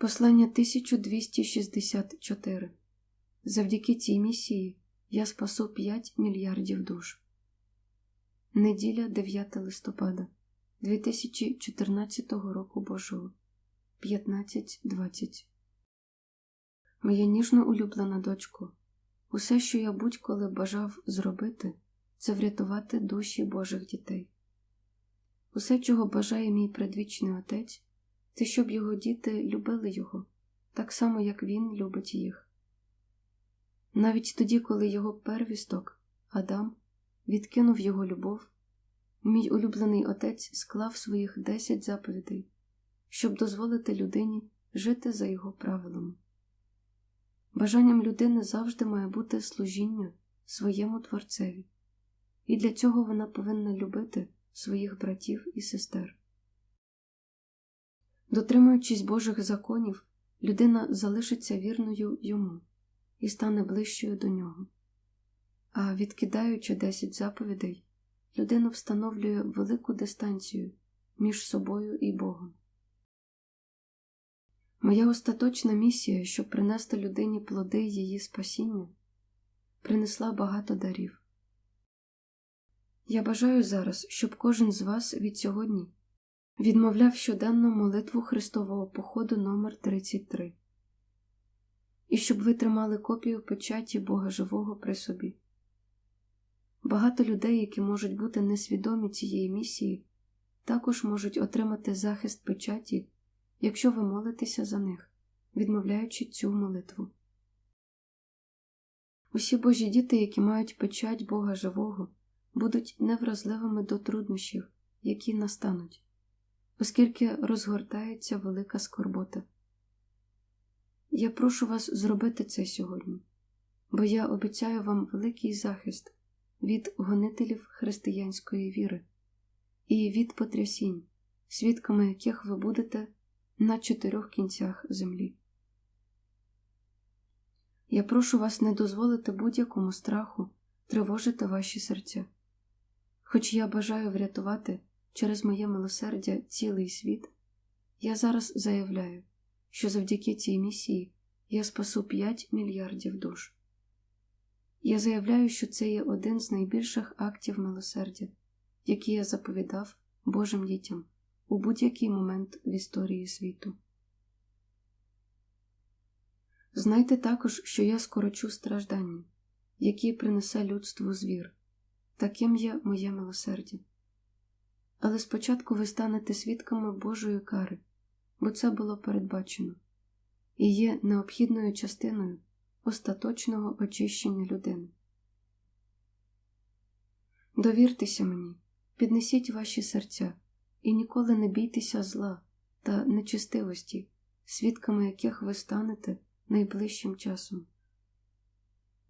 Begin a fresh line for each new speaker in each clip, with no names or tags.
Послання 1264. Завдяки цій місії я спасу 5 мільярдів душ. Неділя 9 листопада 2014 року Божого 15.20 Моя ніжно улюблена дочко, усе, що я будь-коли бажав зробити, це врятувати душі Божих дітей. Усе, чого бажає мій предвічний отець, це щоб його діти любили його, так само, як він любить їх. Навіть тоді, коли його первісток, Адам, відкинув його любов, мій улюблений отець склав своїх десять заповідей, щоб дозволити людині жити за його правилами. Бажанням людини завжди має бути служіння своєму творцеві, і для цього вона повинна любити своїх братів і сестер. Дотримуючись Божих законів, людина залишиться вірною йому і стане ближчою до нього. А відкидаючи десять заповідей, людина встановлює велику дистанцію між собою і Богом. Моя остаточна місія, щоб принести людині плоди її спасіння, принесла багато дарів. Я бажаю зараз, щоб кожен з вас від сьогодні відмовляв щоденну молитву Христового походу номер 33 і щоб ви тримали копію печаті Бога Живого при собі. Багато людей, які можуть бути несвідомі цієї місії, також можуть отримати захист печаті, якщо ви молитеся за них, відмовляючи цю молитву. Усі Божі діти, які мають печать Бога Живого, будуть невразливими до труднощів, які настануть оскільки розгортається велика скорбота. Я прошу вас зробити це сьогодні, бо я обіцяю вам великий захист від гонителів християнської віри і від потрясінь, свідками яких ви будете на чотирьох кінцях землі. Я прошу вас не дозволити будь-якому страху тривожити ваші серця, хоч я бажаю врятувати через моє милосердя цілий світ, я зараз заявляю, що завдяки цій місії я спасу 5 мільярдів душ. Я заявляю, що це є один з найбільших актів милосердя, які я заповідав Божим дітям у будь-який момент в історії світу. Знайте також, що я скорочу страждання, які принесе людству звір, таким є моє милосердя. Але спочатку ви станете свідками Божої кари, бо це було передбачено, і є необхідною частиною остаточного очищення людини. Довіртеся мені, піднесіть ваші серця і ніколи не бійтеся зла та нечистивості, свідками яких ви станете найближчим часом.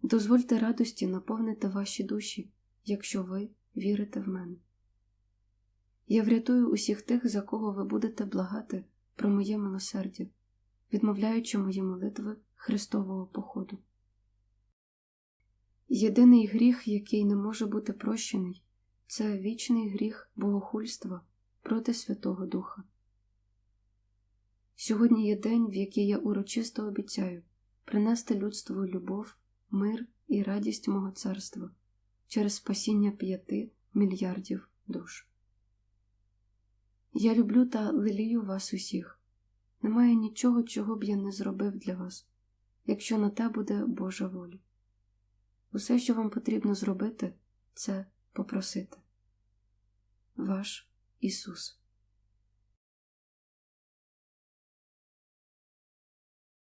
Дозвольте радості наповнити ваші душі, якщо ви вірите в мене. Я врятую усіх тих, за кого ви будете благати про моє милосердя, відмовляючи мої молитви Христового походу. Єдиний гріх, який не може бути прощений, це вічний гріх богохульства проти Святого Духа. Сьогодні є день, в який я урочисто обіцяю принести людству любов, мир і радість мого царства через спасіння п'яти мільярдів душ. Я люблю та лелію вас усіх. Немає нічого, чого б я не зробив для вас, якщо на те буде Божа воля. Усе, що вам потрібно зробити, це попросити. Ваш Ісус.